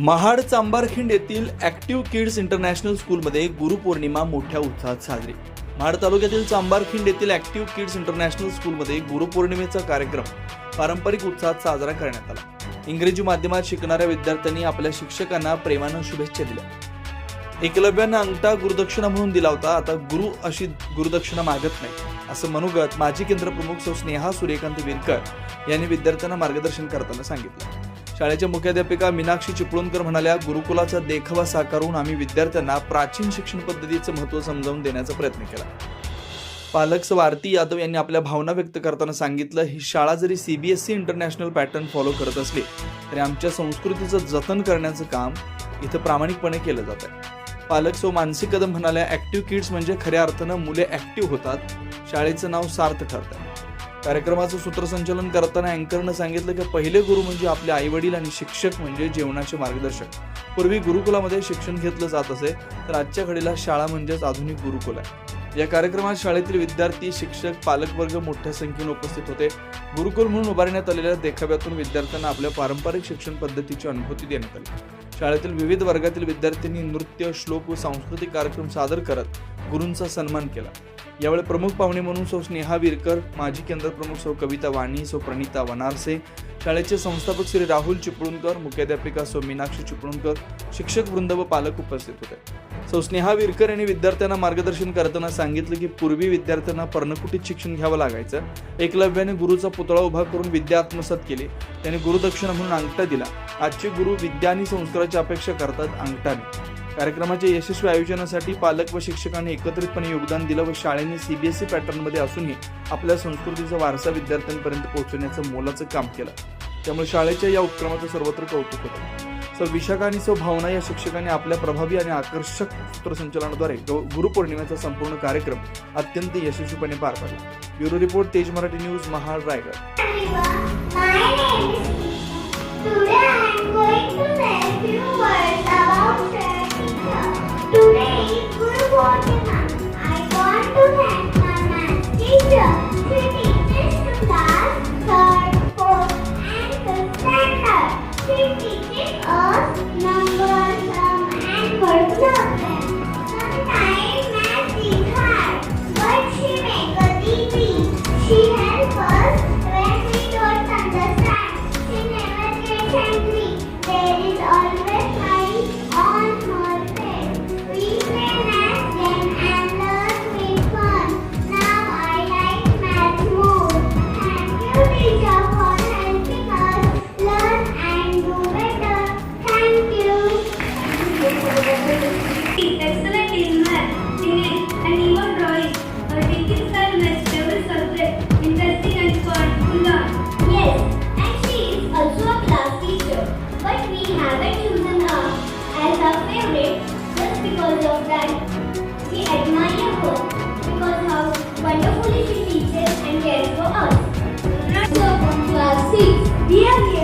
महाड चांबारखिंड येथील active kids international स्कूलमध्ये गुरुपौर्णिमा मोठ्या उत्साहात साजरी. महाड तालुक्यातील चांबारखिंड येथील ऍक्टिव्ह किड्स इंटरनॅशनल स्कूलमध्ये गुरुपौर्णिमेचा कार्यक्रम पारंपरिक उत्साहात साजरा करण्यात आला. इंग्रजी माध्यमात शिकणाऱ्या विद्यार्थ्यांनी आपल्या शिक्षकांना प्रेमानं शुभेच्छा दिल्या. एकलव्यानं अंगठा गुरुदक्षिणा म्हणून दिला होता आता गुरु अशी गुरुदक्षिणा मागत नाही असं मनोगत माजी केंद्र प्रमुख सौ स्नेहा सूर्यकांत विरकर यांनी विद्यार्थ्यांना मार्गदर्शन करताना सांगितलं. शाळेच्या मुख्याध्यापिका मीनाक्षी चिपळूणकर म्हणाल्या गुरुकुलाचा देखावा साकारून आम्ही विद्यार्थ्यांना प्राचीन शिक्षण पद्धतीचं महत्त्व समजावून देण्याचा प्रयत्न केला. पालक सौ यादव यांनी आपल्या भावना व्यक्त करताना सांगितलं ही शाळा जरी सीबीएसई इंटरनॅशनल पॅटर्न फॉलो करत असली तरी आमच्या संस्कृतीचं जतन करण्याचं काम इथं प्रामाणिकपणे केलं जात आहे. पालक सो मानसी कदम म्हणाल्या ऍक्टिव्ह किड्स म्हणजे खऱ्या अर्थानं मुले ऍक्टिव्ह होतात. शाळेचं नाव सार्थ ठरतं. कार्यक्रमाचं सूत्रसंचलन करताना अँकरनं सांगितलं की पहिले गुरु म्हणजे आपले आई वडील आणि शिक्षक म्हणजे जेवणाचे मार्गदर्शक. पूर्वी गुरुकुलामध्ये शिक्षण घेतलं जात असे तर आजच्या घडीला शाळा म्हणजेच आधुनिक गुरुकुल आहे. या कार्यक्रमात शाळेतील विद्यार्थी शिक्षक पालकवर्ग मोठ्या संख्येने उपस्थित होते. गुरुकुल म्हणून उभारण्यात आलेल्या देखाव्यातून विद्यार्थ्यांना आपल्या पारंपरिक शिक्षण पद्धतीची अनुभूती देण्यात आली. शाळेतील विविध वर्गातील विद्यार्थ्यांनी नृत्य श्लोक व सांस्कृतिक कार्यक्रम सादर करत गुरूंचा सन्मान केला. यावेळी प्रमुख पाहुणे म्हणून सौ स्नेहा विरकर माजी केंद्र प्रमुख सौ कविता वाणी सौ प्रणिता वनारसे शाळेचे संस्थापक श्री राहुल चिपळूणकर मुख्याध्यापिका सौ मीनाक्षी चिपळूणकर शिक्षक वृंद व पालक उपस्थित होते. सौ स्नेहा विरकर यांनी विद्यार्थ्यांना मार्गदर्शन करताना सांगितलं की पूर्वी विद्यार्थ्यांना पर्णकुटीत शिक्षण घ्यावं लागायचं. एकलव्याने गुरुचा पुतळा उभा करून विद्या आत्मसात केली. त्याने गुरुदक्षिणा म्हणून अंगठा दिला. आजचे गुरु विद्या आणि संस्कार संस्काराची अपेक्षा करतात अंगठाने कार्यक्रमाच्या यशस्वी आयोजनासाठी पालक व शिक्षकांनी एकत्रितपणे योगदान दिलं व शाळेने सीबीएसई पॅटर्नमध्ये असूनही आपल्या संस्कृतीचा वारसा विद्यार्थ्यांपर्यंत पोहोचवण्याचं मोलाचं काम केलं. त्यामुळे शाळेच्या या उपक्रमाचं सर्वत्र कौतुक होतं. सौ विशाखा आणि सौ भावना या शिक्षकांनी आपल्या प्रभावी आणि आकर्षक सूत्रसंचलनाद्वारे गुरुपौर्णिमेचा संपूर्ण कार्यक्रम अत्यंत यशस्वीपणे पार पाडला. Bureau report Tej Marathi news Mahad Raigad Today, good morning. I want to please, dear.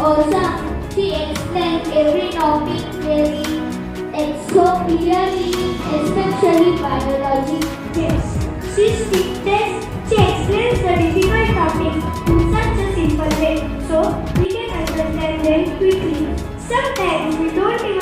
Awesome. She explains every topic very so clearly, especially biology. Yes, she teaches, she explains the difficult topics in such a simple way, so we can understand them quickly. Sometimes we don't even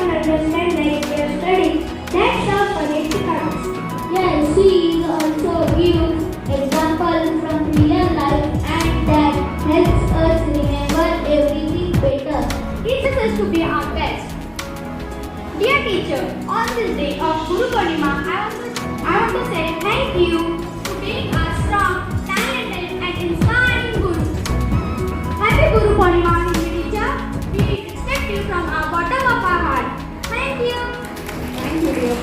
On this day of Guru Purnima, I want to, I want to say thank you to being a strong, talented and inspiring Guru. Happy Guru Purnima, teacher. We respect you from our bottom of our heart. Thank you. Thank you, dear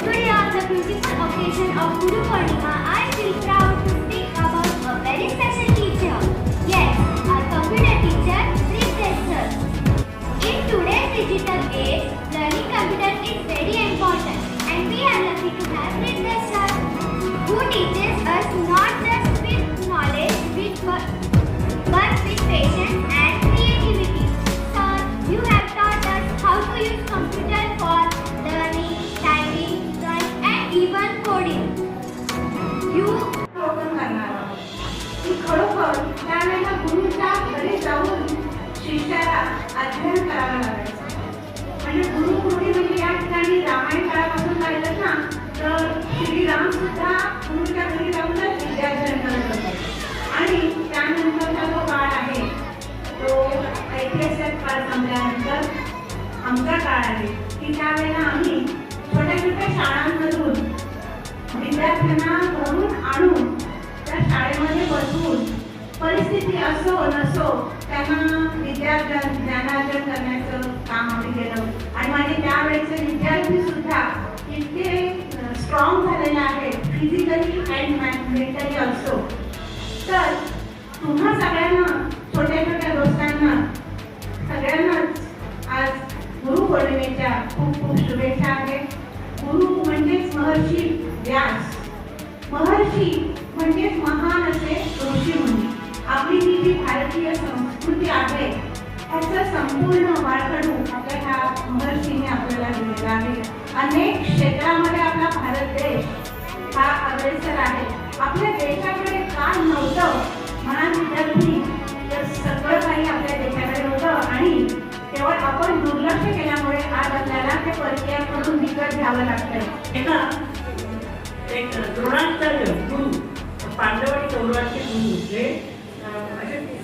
Today on the beautiful occasion of Guru Purnima, I की त्यावेळेला गुरुच्या घरी जाऊन शिष्याला अध्ययन करावं लागायचं. म्हणजे गुरुकृती म्हणजे या ठिकाणी रामायण काळापासून पाहिलं ना तर श्रीराम सुद्धा गुरुच्या घरी जाऊनच विद्याध्ययन करत होते आणि त्यानंतरचा जो काळ आहे तो ऐतिहासिक काळ संपल्यानंतर आमचा काळ आहे की त्यावेळेला आम्ही छोट्या छोट्या शाळांमधून विद्यार्थ्यांना घरून आणून त्या शाळेमध्ये बसवून परिस्थिती असो नसो त्यांना विद्यार्जन ज्ञानार्जन करण्याचं काम आम्ही केलं. आणि माझे त्यावेळेचे विद्यार्थी सुद्धा इतके स्ट्रॉंग झालेले आहेत फिजिकली अँड मेंटली असो तर तुम्हा सगळ्यांना छोट्या छोट्या दोस्तांना सगळ्यांनाच आज गुरुपौर्णिमेच्या खूप खूप शुभेच्छा आहेत गुरु म्हणजेच महर्षी व्यास. महर्षी म्हणजेच महान असे ऋषी म्हणजे आपली ही जी भारतीय संस्कृती आहे त्याचं संपूर्ण वाळकडू आपल्या ह्या महर्षीने आपल्याला दिलेला आहे. अनेक क्षेत्रामध्ये आपला भारत देश हा अग्रेसर आहे. आपल्या देशाकडे काय नव्हतं. म्हणा विद्यार्थी तर सगळं काही आपल्या देशाकडे होतं आणि केवळ आपण दुर्लक्ष केल्यामुळे आज आपल्याला ते परकीयांकडून विकत घ्यावं लागतंय. एका एक द्रोणाचार्य गुरु पांडव आणि कौरवांचे गुरु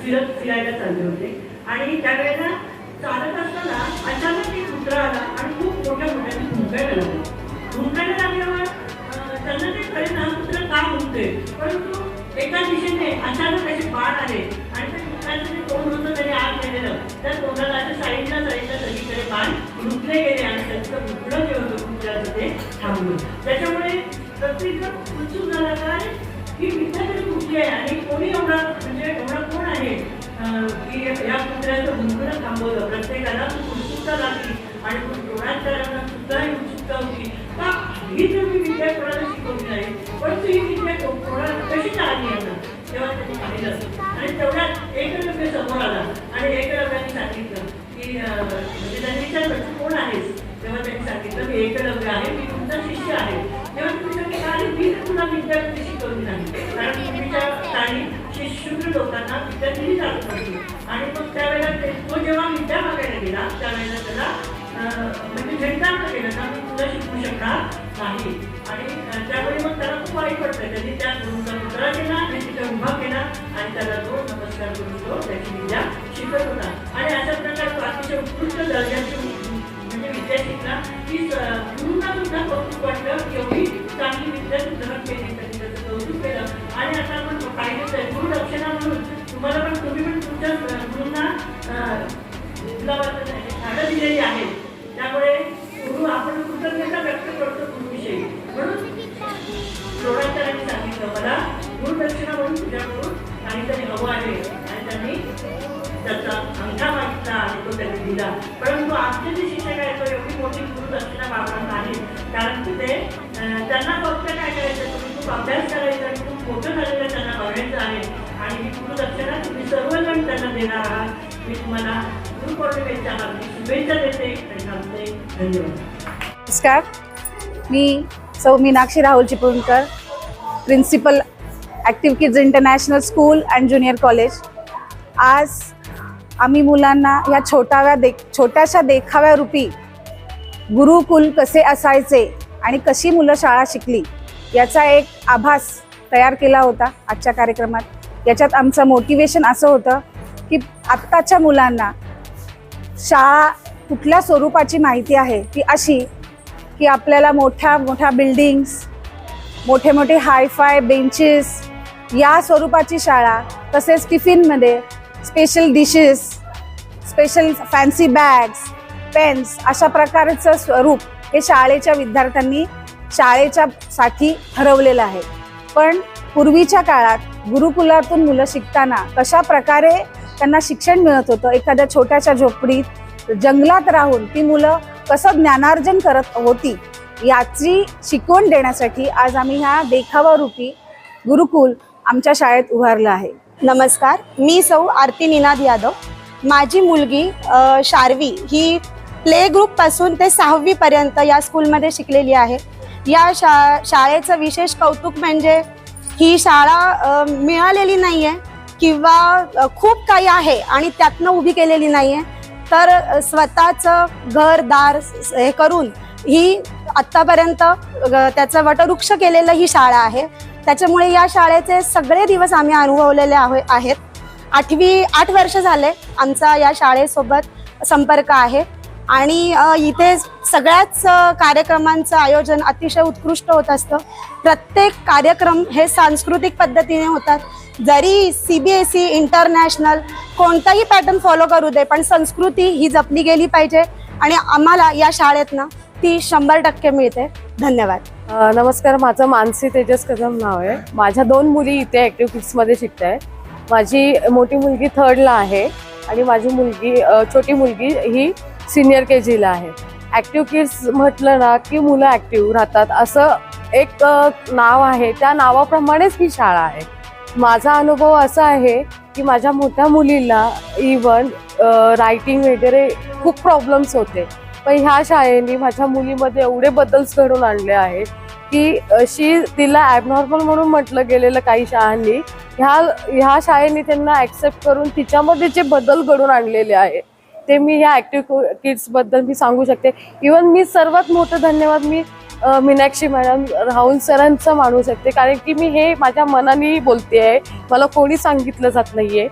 फिरत फिरायला चालले होते. आणि त्यावेळेला चालत असताना अचानक एक कुत्रा आला आणि खूप मोठ्या मोठ्याने भुंकायला लागला. भुंकायला लागल्यावर त्यांना ते कळेल ना कुत्र का भुंकते परंतु एका दिशेने अचानक त्याचे बाण आले आणि त्या कुत्र्याचं जे तोंड होतं त्याने आग केलेलं त्या तोंडाला अशा साईडला साईडला सगळीकडे बाण रुतले गेले आणि त्यांचं भुकडं जे होतं कुत्र्याचं ते थांबलं. त्याच्यामुळे प्रत्येक उत्सुक झाला काय ही विद्या तरी कुठली आहे आणि कोणी एवढा या कुत्र्याचं भुंकणं थांबवलं. प्रत्येकाला खूप उत्सुकता लागली आणि द्रोणाचार्यांना सुद्धा ही उत्सुकता होती. का? ही तर मी विद्या कोणाला शिकवली नाही परंतु ही विद्या कोणाला कशी लागली यांना तेव्हा त्यांनी पाहिलं आणि तेवढ्यात एकलव्य समोर आला. आणि एकलव्याने सांगितलं की म्हणजे त्यांनी विचारलं तू कोण आहेस? तेव्हा त्यांनी सांगितलं मी एकलव्य आहे मी तुमचा शिष्य आहे. तेव्हा तुम्ही सांगितलं "अरे, मी तुला विद्या कधी शिकवली नाही. कारण पूर्वीच्या काळी ते शूद्र लोकांना विद्या दिली जात होती आणि मग त्यावेळेला ते- तो जेव्हा विद्या मागायला गेला त्यावेळेला त्याला अं, म्हणजे झेंडाळलं केलं का मी तुला शिकू शकणार नाही. आणि त्यावेळी त्यामुळे मग त्याला खूप वाईट वाटतं त्यांनी त्या गुरुचा मुद्रा केला आणि तिथे उभा केला आणि त्याला तो नमस्कार करून तो त्याची विद्या शिकत होता. आणि अशा प्रकारे बाकीच्या अतिशय उत्कृष्ट दर्जाची म्हणजे विद्या शिकला. की गुरुंना सुद्धा कौतुक वाटलं की एवढी चांगली विद्या सुद्धा केली त्यांनी त्याचं कौतुक केलं. आणि आता आपण पाहिलं तर गुरु म्हणून तुम्हाला पण तुम्ही पण तुमच्या गुरूंना झाडं दिलेली आहेत त्यामुळे गुरु आपण कृतज्ञता व्यक्त करतो गुरुविषयी म्हणून द्रोणाचार्यांनी सांगितलं मला गुरुदक्षिणा म्हणून तुझ्याकडून काहीतरी हवं आहे. आणि त्यांनी त्याचा अंगा मागितला आणि तो त्यांनी दिला. परंतु आमचे जे शिक्षक आहेत तो एवढी मोठी गुरुदक्षिणा वापरत नाही कारण की ते त्यांना फक्त काय करायचं तुम्ही खूप अभ्यास करायचा आणि खूप मोठं झालेलं त्यांना बघायचं आहे. आणि ही गुरुदक्षिणा तुम्ही सर्वजण त्यांना देणार आहात. मी तुम्हाला गुरुपौर्णिमेच्या हार्दिक शुभेच्छा देते आणि सांगते धन्यवाद. नमस्कार. मी सौ Meenakshi Rahul Chiplunkar principal active kids international school and junior college आज आम्ही मुलांना ह्या छोटाव्या दे छोट्याशा देखाव्या रूपी गुरुकुल कसे असायचे आणि कशी मुलं शाळा शिकली याचा एक आभास तयार केला होता आजच्या कार्यक्रमात. याच्यात आमचं मोटिवेशन असं होतं की आत्ताच्या मुलांना शाळा कुठल्या स्वरूपाची माहिती आहे ती अशी की आपल्याला मोठ्या मोठ्या बिल्डिंग्स मोठे मोठे हायफाय बेंचेस या स्वरूपाची शाळा तसेच टिफिनमध्ये special dishes special fancy bags pens अशा प्रकारचं स्वरूप हे शाळेच्या विद्यार्थ्यांनी शाळेच्या साठी ठरवलेलं आहे. पण पूर्वीच्या काळात गुरुकुलातून मुलं शिकताना कशा प्रकारे त्यांना शिक्षण मिळत होतं एखाद्या छोट्याशा झोपडीत जंगलात राहून ती मुलं कसं ज्ञानार्जन करत होती याची शिकवण देण्यासाठी आज आम्ही ह्या देखावारूपी गुरुकुल आमच्या शाळेत उभारलं आहे. नमस्कार मी सौ आरती निनाद यादव. माझी मुलगी शार्वी ही प्ले ग्रुपपासून ते सहावीपर्यंत या स्कूलमध्ये शिकलेली आहे. या शा शाळेचं विशेष कौतुक म्हणजे ही शाळा मिळालेली नाही आहे किंवा खूप काही आहे आणि त्यातनं उभी केलेली नाही आहे तर स्वतःचं घर दार हे करून ही आत्तापर्यंत त्याचं वटवृक्ष केलेलं ही शाळा आहे. त्याच्यामुळे या शाळेचे सगळे दिवस आम्ही अनुभवलेले आहो आहेत. आठवी आठ वर्ष झाले आमचा या शाळेसोबत संपर्क आहे. आणि इथे सगळ्याच कार्यक्रमांचं आयोजन अतिशय उत्कृष्ट होत असतं. प्रत्येक कार्यक्रम हे सांस्कृतिक पद्धतीने होतात. जरी C B S E international कोणताही पॅटर्न फॉलो करू दे पण संस्कृती ही जपली गेली पाहिजे आणि आम्हाला या शाळेतनं ती शंभर टक्के मिळते. धन्यवाद. नमस्कार माझं मानसी तेजस कदम नाव आहे. माझ्या दोन मुली इथे ॲक्टिव्ह किड्समध्ये शिकत आहे माझी मोठी मुलगी थर्डला आहे आणि माझी मुलगी छोटी मुलगी ही सिनियर के जीला आहे. ॲक्टिव्ह किड्स म्हटलं ना की मुलं ॲक्टिव्ह राहतात. असं एक नाव आहे. त्या नावाप्रमाणेच ही शाळा आहे. माझा अनुभव असा आहे की माझ्या मोठ्या मुलीला इवन रायटिंग वगैरे खूप प्रॉब्लेम्स होते. पण ह्या शाळेने माझ्या मुलीमध्ये एवढे बदल्स घडून आणले आहेत की अशी तिला ॲबनॉर्मल म्हणून म्हटलं गेलेलं काही शाळांनी ह्या ह्या शाळेने त्यांना ॲक्सेप्ट करून तिच्यामध्ये जे बदल घडून आणलेले आहेत ते मी ह्या ॲक्टिव्ह किड्सबद्दल मी सांगू शकते. इवन मी सर्वात मोठं धन्यवाद मी मीनाक्षी मॅडम राहुल सरांचं मानू शकते. कारण की मी हे माझ्या मनाने बोलते आहे मला कोणी सांगितलं जात नाहीये.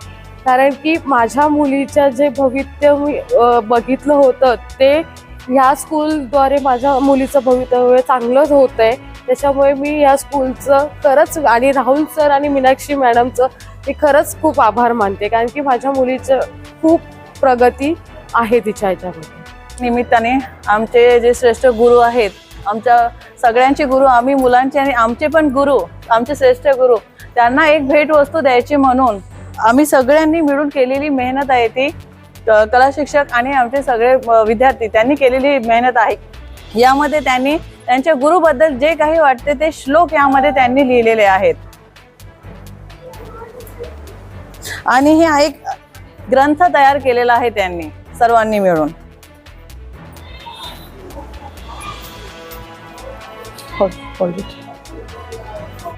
कारण की माझ्या मुलीचं जे भवित्य मी बघितलं होतं ते ह्या स्कूलद्वारे माझ्या मुलीचं भवितव्य चांगलंच होत आहे त्याच्यामुळे मी या स्कूलचं खरंच आणि राहुल सर आणि मीनाक्षी मॅडमचं मी खरंच खूप आभार मानते. कारण की माझ्या मुलीचं खूप प्रगती आहे तिच्या ह्याच्यामध्ये निमित्ताने आमचे जे श्रेष्ठ गुरु आहेत आमच्या सगळ्यांचे गुरु आम्ही मुलांचे आणि आमचे पण गुरु आमचे श्रेष्ठ गुरु त्यांना एक भेट वस्तू द्यायची म्हणून आम्ही सगळ्यांनी मिळून केलेली मेहनत आहे ती कला शिक्षक आणि आमचे सगळे विद्यार्थी त्यांनी केलेली मेहनत आहे. यामध्ये त्यांनी त्यांच्या गुरुबद्दल जे काही वाटते ते श्लोक यामध्ये त्यांनी लिहिलेले आहेत. आणि हे एक ग्रंथ तयार केलेला आहे त्यांनी सर्वांनी मिळून हो.